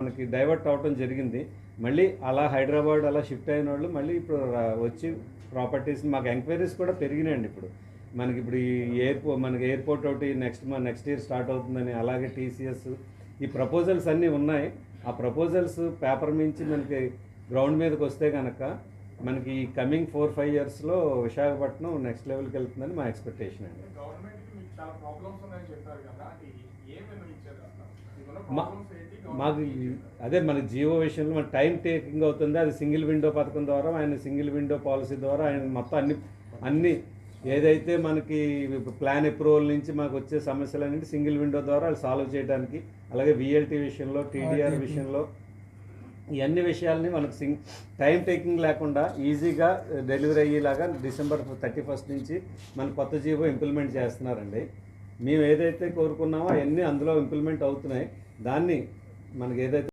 మనకి డైవర్ట్ అవటం జరిగింది. మళ్ళీ అలా హైదరాబాద్ అలా షిఫ్ట్ అయిన వాళ్ళు మళ్ళీ ఇప్పుడు వచ్చి ప్రాపర్టీస్ మాకు ఎంక్వైరీస్ కూడా పెరిగినాయండి ఇప్పుడు. మనకి ఇప్పుడు ఈ ఎయిర్పోర్ట్ మనకి ఎయిర్పోర్ట్ ఒకటి నెక్స్ట్ మన నెక్స్ట్ ఇయర్ స్టార్ట్ అవుతుందని అలాగే టీసీఎస్ ఈ ప్రపోజల్స్ అన్నీ ఉన్నాయి. ఆ ప్రపోజల్స్ పేపర్ మించి మనకి గ్రౌండ్ మీదకి వస్తే కనుక మనకి ఈ కమింగ్ ఫోర్ ఫైవ్ ఇయర్స్లో విశాఖపట్నం నెక్స్ట్ లెవెల్కి వెళ్తుందని మా ఎక్స్పెక్టేషన్ అండి. మా- మాకు అదే మన జియో విషయంలో మన టైం టేకింగ్ అవుతుంది. అది సింగిల్ విండో పథకం ద్వారా ఆయన సింగిల్ విండో పాలసీ ద్వారా ఆయన మొత్తం అన్ని అన్ని ఏదైతే మనకి ప్లాన్ అప్రూవల్ నుంచి మాకు వచ్చే సమస్యలన్నింటి సింగిల్ విండో ద్వారా సాల్వ్ చేయడానికి అలాగే విఎల్టీ విషయంలో టీడీఆర్ విషయంలో ఈ అన్ని విషయాల్ని మనకు సింగ్ టైం టేకింగ్ లేకుండా ఈజీగా డెలివరీ అయ్యేలాగా డిసెంబర్ థర్టీ ఫస్ట్ నుంచి మన కొత్త జీవో ఇంప్లిమెంట్ చేస్తున్నారండి. మేము ఏదైతే కోరుకున్నామో అవన్నీ అందులో ఇంప్లిమెంట్ అవుతున్నాయి. దాన్ని మనకి ఏదైతే